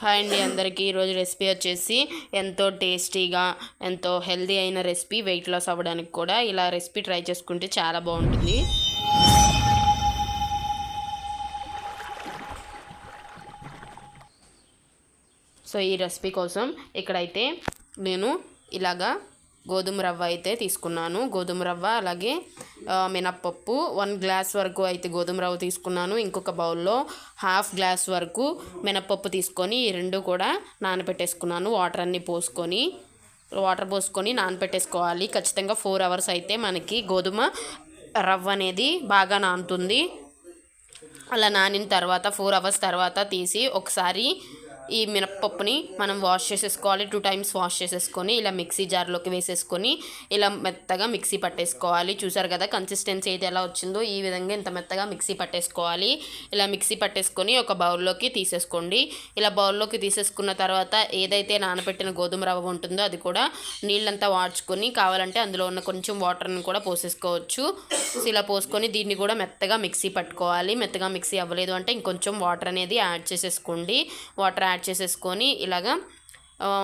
Hi అండి అందరికీ. ఈరోజు రెసిపీ వచ్చేసి ఎంతో టేస్టీగా ఎంతో హెల్దీ అయిన రెసిపీ వెయిట్ లాస్ అవ్వడానికి కూడా ఇలా రెసిపీ ట్రై చేసుకుంటే చాలా బాగుంటుంది. సో ఈ రెసిపీ కోసం ఇక్కడైతే నేను ఇలాగా గోధుమ రవ్వ అయితే తీసుకున్నాను. గోధుమ రవ్వ అలాగే మినప్పప్పు వన్ గ్లాస్ వరకు అయితే గోధుమ రవ్వ తీసుకున్నాను. ఇంకొక బౌల్లో హాఫ్ గ్లాస్ వరకు మినప్పప్పు తీసుకొని ఈ రెండు కూడా నానబెట్టేసుకున్నాను. వాటర్ అన్నీ పోసుకొని వాటర్ పోసుకొని నానబెట్టేసుకోవాలి. ఖచ్చితంగా ఫోర్ అవర్స్ అయితే మనకి గోధుమ రవ్వ అనేది బాగా నానుతుంది. అలా నానిన తర్వాత ఫోర్ అవర్స్ తర్వాత తీసి ఒకసారి ఈ మినప్పప్పుని మనం వాష్ చేసేసుకోవాలి. టూ టైమ్స్ వాష్ చేసేసుకొని ఇలా మిక్సీ జార్లోకి వేసేసుకొని ఇలా మెత్తగా మిక్సీ పట్టేసుకోవాలి. చూసారు కదా కన్సిస్టెన్సీ అయితే ఎలా వచ్చిందో? ఈ విధంగా ఇంత మెత్తగా మిక్సీ పట్టేసుకోవాలి. ఇలా మిక్సీ పట్టేసుకొని ఒక బౌల్లోకి తీసేసుకోండి. ఇలా బౌల్లోకి తీసేసుకున్న తర్వాత ఏదైతే నానబెట్టిన గోధుమ రవ్వ ఉంటుందో అది కూడా నీళ్ళంతా వాడ్చుకొని కావాలంటే అందులో ఉన్న కొంచెం వాటర్ని కూడా పోసేసుకోవచ్చు. ఇలా పోసుకొని దీన్ని కూడా మెత్తగా మిక్సీ పట్టుకోవాలి. మెత్తగా మిక్సీ అవ్వలేదు అంటే ఇంకొంచెం వాటర్ అనేది యాడ్ చేసేసుకోండి. వాటర్ యాడ్ చేసేసుకొని ఇలాగా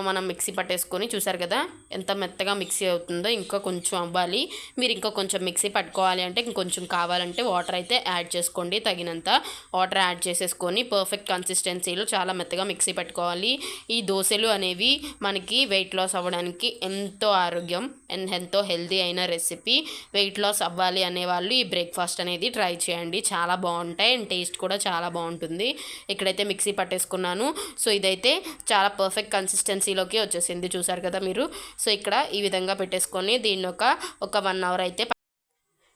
మనం మిక్సీ పట్టేసుకొని చూసారు కదా ఎంత మెత్తగా మిక్సీ అవుతుందో ఇంకా కొంచెం అవ్వాలి. మీరు ఇంకా కొంచెం మిక్సీ పట్టుకోవాలి అంటే ఇంకొంచెం కావాలంటే వాటర్ అయితే యాడ్ చేసుకోండి తగినంత. వాటర్ యాడ్ చేసేసుకొని పర్ఫెక్ట్ కన్సిస్టెన్సీలో చాలా మెత్తగా మిక్సీ పట్టుకోవాలి. ఈ దోశలు అనేవి మనకి వెయిట్ లాస్ అవ్వడానికి ఎంతో ఆరోగ్యం అండ్ ఎంతో హెల్దీ అయిన రెసిపీ. వెయిట్ లాస్ అవ్వాలి అనేవాళ్ళు ఈ బ్రేక్ఫాస్ట్ అనేది ట్రై చేయండి. చాలా బాగుంటాయి అండ్ టేస్ట్ కూడా చాలా బాగుంటుంది. ఇక్కడైతే మిక్సీ పట్టేసుకున్నాను. సో ఇదైతే చాలా పర్ఫెక్ట్ కన్సిస్టెన్సీలోకి వచ్చేసింది. చూసారు కదా మీరు? సో ఇక్కడ ఈ విధంగా పెట్టేసుకొని దీన్ని ఒక ఒక వన్ అవర్ అయితే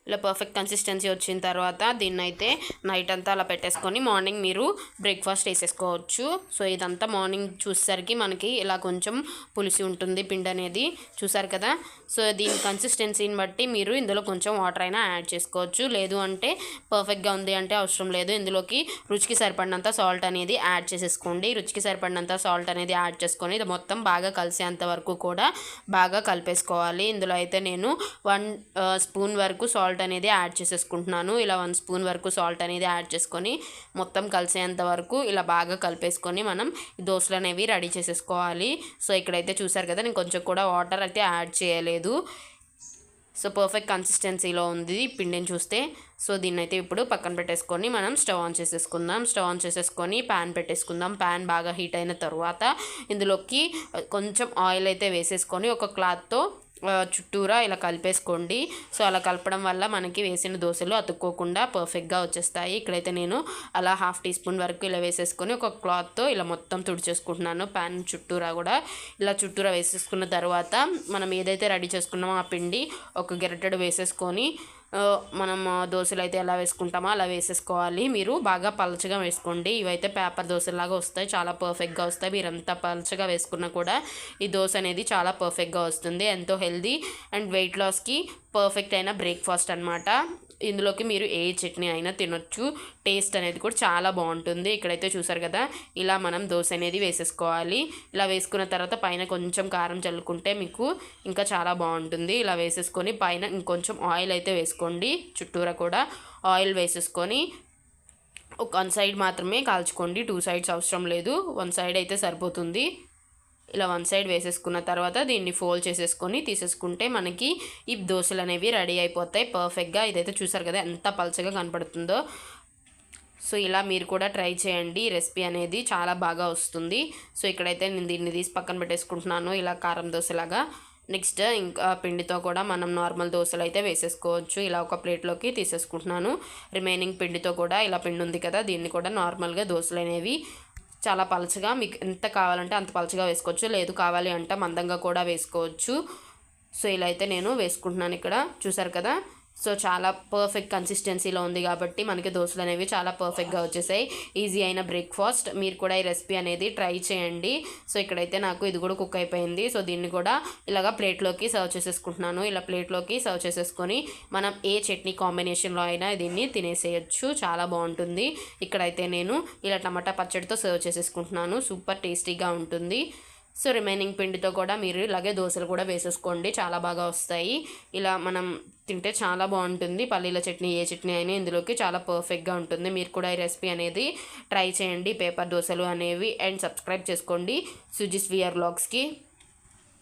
ఇలా పర్ఫెక్ట్ కన్సిస్టెన్సీ వచ్చిన తర్వాత దీన్ని అయితే నైట్ అంతా అలా పెట్టేసుకొని మార్నింగ్ మీరు బ్రేక్ఫాస్ట్ వేసేసుకోవచ్చు. సో ఇదంతా మార్నింగ్ చూసేసరికి మనకి ఇలా కొంచెం పులిసి ఉంటుంది పిండి అనేది. చూసారు కదా? సో దీని కన్సిస్టెన్సీని బట్టి మీరు ఇందులో కొంచెం వాటర్ అయినా యాడ్ చేసుకోవచ్చు. లేదు అంటే పర్ఫెక్ట్గా ఉంది అంటే అవసరం లేదు. ఇందులోకి రుచికి సరిపడినంత సాల్ట్ అనేది యాడ్ చేసేసుకోండి. రుచికి సరిపడినంత సాల్ట్ అనేది యాడ్ చేసుకొని ఇది మొత్తం బాగా కలిసేంత వరకు కూడా బాగా కలిపేసుకోవాలి. ఇందులో అయితే నేను వన్ స్పూన్ uh, వరకు సాల్ట్ అనేది యాడ్ చేసేసుకుంటున్నాను. ఇలా వన్ స్పూన్ వరకు సాల్ట్ అనేది యాడ్ చేసుకొని మొత్తం కలిసేంత వరకు ఇలా బాగా కలిపేసుకొని మనం దోశలు అనేవి రెడీ చేసేసుకోవాలి. సో ఇక్కడైతే చూసారు కదా నేను కొంచెం కూడా వాటర్ అయితే యాడ్ చేయలేదు. సో పర్ఫెక్ట్ కన్సిస్టెన్సీలో ఉంది పిండిని చూస్తే. సో దీన్ని అయితే ఇప్పుడు పక్కన పెట్టేసుకొని మనం స్టవ్ ఆన్ చేసేసుకుందాం. స్టవ్ ఆన్ చేసేసుకొని ప్యాన్ పెట్టేసుకుందాం. ప్యాన్ బాగా హీట్ అయిన తర్వాత ఇందులోకి కొంచెం ఆయిల్ అయితే వేసేసుకొని ఒక క్లాత్తో చుట్టూరా ఇలా కలిపేసుకోండి. సో అలా కలపడం వల్ల మనకి వేసిన దోశలు అతుక్కోకుండా పర్ఫెక్ట్గా వచ్చేస్తాయి. ఇక్కడైతే నేను అలా హాఫ్ టీ స్పూన్ వరకు ఇలా వేసేసుకొని ఒక క్లాత్తో ఇలా మొత్తం తుడిచేసుకుంటున్నాను. ప్యాన్ చుట్టూరా కూడా ఇలా చుట్టూరా వేసేసుకున్న తర్వాత మనం ఏదైతే రెడీ చేసుకున్నామో ఆ పిండి ఒక గెరటెడు వేసేసుకొని మనం దోశలు అయితే ఎలా వేసుకుంటామో అలా వేసేసుకోవాలి. మీరు బాగా పలచగా వేసుకోండి. ఇవైతే పేపర్ దోశలాగా వస్తాయి. చాలా పర్ఫెక్ట్గా వస్తాయి. మీరు ఎంత పలచగా వేసుకున్నా కూడా ఈ దోశ అనేది చాలా పర్ఫెక్ట్గా వస్తుంది. ఎంతో హెల్దీ అండ్ వెయిట్ లాస్కి పర్ఫెక్ట్ అయిన బ్రేక్ఫాస్ట్ అనమాట ఇందులోకి మీరు ఏ చట్నీ అయినా తినొచ్చు. టేస్ట్ అనేది కూడా చాలా బాగుంటుంది. ఇక్కడైతే చూసారు కదా ఇలా మనం దోశ అనేది వేసేసుకోవాలి. ఇలా వేసుకున్న తర్వాత పైన కొంచెం కారం చల్లుకుంటే మీకు ఇంకా చాలా బాగుంటుంది. ఇలా వేసేసుకొని పైన ఇంకొంచెం ఆయిల్ అయితే వేసుకోండి చుట్టూరా కూడా ఆయిల్ వేసేసుకొని. ఒక వన్ సైడ్ మాత్రమే కాల్చుకోండి. టూ సైడ్స్ అవసరం లేదు. వన్ సైడ్ అయితే సరిపోతుంది. ఇలా వన్ సైడ్ వేసేసుకున్న తర్వాత దీన్ని ఫోల్డ్ చేసేసుకొని తీసేసుకుంటే మనకి ఈ దోశలు అనేవి రెడీ అయిపోతాయి. పర్ఫెక్ట్గా ఇదైతే చూసారు కదా ఎంత పలచగా కనపడుతుందో. సో ఇలా మీరు కూడా ట్రై చేయండి. ఈ రెసిపీ అనేది చాలా బాగా వస్తుంది. సో ఇక్కడైతే నేను దీన్ని తీసి పక్కన పెట్టేసుకుంటున్నాను ఇలా కారం దోశలాగా. నెక్స్ట్ ఇంకా పిండితో కూడా మనం నార్మల్ దోశలు అయితే వేసేసుకోవచ్చు. ఇలా ఒక ప్లేట్లోకి తీసేసుకుంటున్నాను. రిమైనింగ్ పిండితో కూడా ఇలా పిండి ఉంది కదా దీన్ని కూడా నార్మల్గా దోశలు అనేవి చాలా పలచగా మీకు ఎంత కావాలంటే అంత పలచగా వేసుకోవచ్చు. లేదు కావాలి అంటే మందంగా కూడా వేసుకోవచ్చు. సో ఇలా అయితే నేను వేసుకుంటున్నాను ఇక్కడ. చూసారు కదా? సో చాలా పర్ఫెక్ట్ కన్సిస్టెన్సీలో ఉంది కాబట్టి మనకి దోశలు అనేవి చాలా పర్ఫెక్ట్గా వచ్చేసాయి. ఈజీ అయిన బ్రేక్ఫాస్ట్ మీరు కూడా ఈ రెసిపీ అనేది ట్రై చేయండి. సో ఇక్కడైతే నాకు ఇది కూడా కుక్ అయిపోయింది. సో దీన్ని కూడా ఇలాగ ప్లేట్లోకి సర్వ్ చేసేసుకుంటున్నాను. ఇలా ప్లేట్లోకి సర్వ్ చేసేసుకొని మనం ఏ చట్నీ కాంబినేషన్లో అయినా దీన్ని తినేసేయచ్చు. చాలా బాగుంటుంది. ఇక్కడైతే నేను ఇలా టమాటా పచ్చడితో సర్వ్ చేసేసుకుంటున్నాను. సూపర్ టేస్టీగా ఉంటుంది. సో రిమైనింగ్ పిండితో కూడా మీరు ఇలాగే దోశలు కూడా వేసేసుకోండి. చాలా బాగా వస్తాయి. ఇలా మనం తింటే చాలా బాగుంటుంది. పల్లీల చట్నీ ఏ చట్నీ అయినా ఇందులోకి చాలా పర్ఫెక్ట్గా ఉంటుంది. మీరు కూడా ఈ రెసిపీ అనేది ట్రై చేయండి. పేపర్ దోశలు అనేవి. అండ్ సబ్స్క్రైబ్ చేసుకోండి. సుజిస్ విఆర్ బ్లాగ్స్కి.